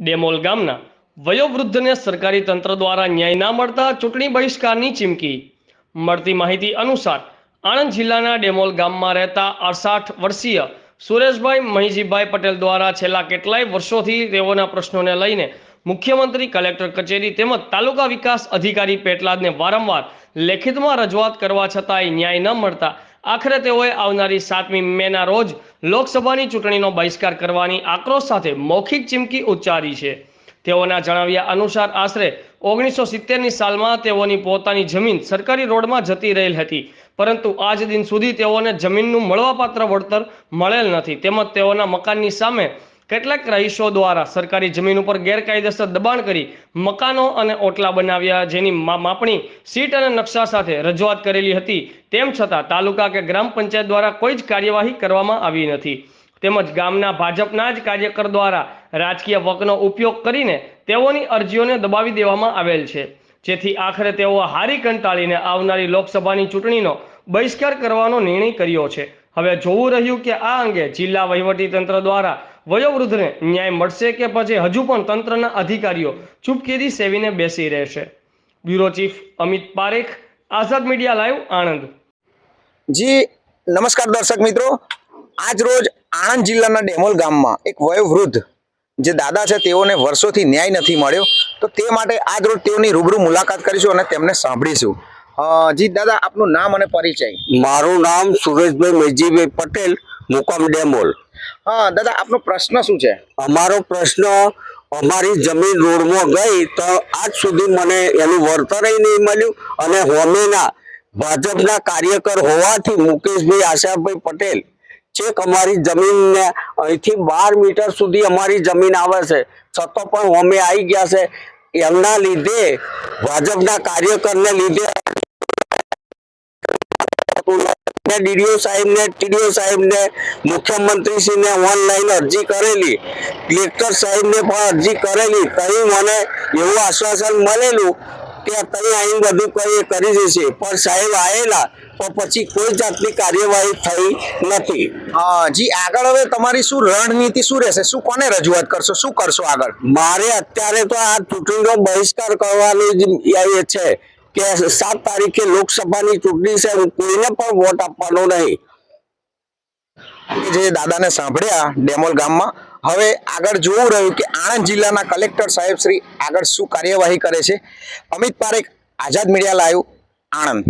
ડેમોલ ગામના વયોવૃદ્ધને સરકારી તંત્ર દ્વારા ન્યાય ના મળતા ચૂંટણી બહિષ્કારની ચીમકી. મળતી માહિતી અનુસાર, આણંદ જિલ્લાના ડેમોલ ગામમાં રહેતા અડસાઠ વર્ષીય સુરેશભાઈ મહીજીભાઈ પટેલ દ્વારા છેલ્લા કેટલાય વર્ષોથી તેઓના પ્રશ્નોને લઈને મુખ્યમંત્રી, કલેક્ટર કચેરી તેમજ તાલુકા વિકાસ અધિકારી પેટલાદને વારંવાર લેખિતમાં રજૂઆત કરવા છતાંય ન્યાય ન મળતા આખરે તેઓએ આવનારી સાતમી મેના રોજ લોકસભાની ચૂંટણીનો બહિષ્કાર કરવાની આક્રોશ સાથે મૌખિક ચીમકી ઉચ્ચારી છે. તેઓના જણાવ્યા અનુસાર આશરે ઓગણીસો સિત્તેરની સાલમાં તેઓની પોતાની જમીન સરકારી રોડમાં જતી રહેલ હતી. પરંતુ આજ દિન સુધી તેઓને જમીનનું મળવાપાત્ર વળતર મળેલ નથી. તેમજ તેઓના મકાનની સામે કેટલાક રહીશો દ્વારા સરકારી જમીન ઉપર ગેરકાયદેસર દબાણ કરી મકાનો અને ઓટલા બનાવ્યા, જેની માપણી સીટ અને નકશા સાથે રજૂઆત કરેલી હતી. તેમ છતાં તાલુકા કે ગ્રામ પંચાયત દ્વારા કોઈ જ કાર્યવાહી કરવામાં આવી નથી. તેમજ ગામના ભાજપના જ કાર્યકર દ્વારા રાજકીય વકનો ઉપયોગ કરીને તેઓની અરજીઓને દબાવી દેવામાં આવેલ છે. જેથી આખરે તેઓ હારી કંટાળીને આવનારી લોકસભાની ચૂંટણીનો બહિષ્કાર કરવાનો નિર્ણય કર્યો છે. હવે જોવું રહ્યું કે આ અંગે જિલ્લા વહીવટી તંત્ર દ્વારા વયોવૃદ્ધને ન્યાય મળશે કે પછી હજુ પણ તંત્રના અધિકારીઓ ચૂપકેદી સેવીને બેસી રહેશે? Bureau chief Amit Parekh Azad media live Anand. જી નમસ્કાર દર્શક મિત્રો. આજ રોજ આણંદ જિલ્લાના ડેમોલ ગામમાં એક વયોવૃદ્ધ જે દાદા છે તેઓને વર્ષોથી ન્યાય નથી મળ્યો. તો તે માટે આજ રોજ તેઓની રૂબરૂ મુલાકાત કરીશું અને તેમને સાંભળીશું. અ, જી દાદા આપનું નામ અને પરિચય. મારું નામ સુરેશભાઈ મેજીભાઈ પટેલ મુકામ ડેમોલ. હા, દાદા, આપનો પ્રશ્ન શું છે? અમારો પ્રશ્ન, અમારી જમીન રોડમાં ગઈ તો આજ સુધી મને એનું વળતર નહીં મળ્યું અને હોમેના, ભાજપના કાર્યકર હોવાથી મુકેશભાઈ આશાભાઈ પટેલ, છેક અમારી જમીનને અહીંથી બાર મીટર સુધી અમારી જમીન આવે છે. છતાં પણ હોમે આવી ગયા છે. એમના લીધે, ભાજપના કાર્યકરને લીધે ડીડીઓ સાહેબને ટીડીઓ સાહેબને મુખ્યમંત્રીશ્રીને ઓનલાઈન અરજી કરેલી. કલેક્ટર સાહેબને પણ અરજી કરેલી. તઈ મને એવું આશ્વાસન મળેલું કે તમે અહીં બધું કરી કરી દેશે. પણ સાહેબ આવેલા પણ પછી કોઈ જાતની કાર્યવાહી થઈ નથી. જી આગળ હવે તમારી શું રણનીતિ શું રહેશે? શું કોને રજૂઆત કરશો? શું કરશો આગળ? મારે અત્યારે તો આ ચૂંટણીનો બહિષ્કાર કરવાનું જ છે. કે સાત તારીખે લોકસભાની ચૂંટણી છે, હું કોઈને પણ વોટ આપવાનો નહીં. જે દાદાને સાંભળ્યા ડેમોલ ગામમાં, હવે આગળ જોવું રહ્યું કે આણંદ જિલ્લાના કલેક્ટર સાહેબ શ્રી આગળ શું કાર્યવાહી કરે છે. Amit Parekh, Azad media live, Anand.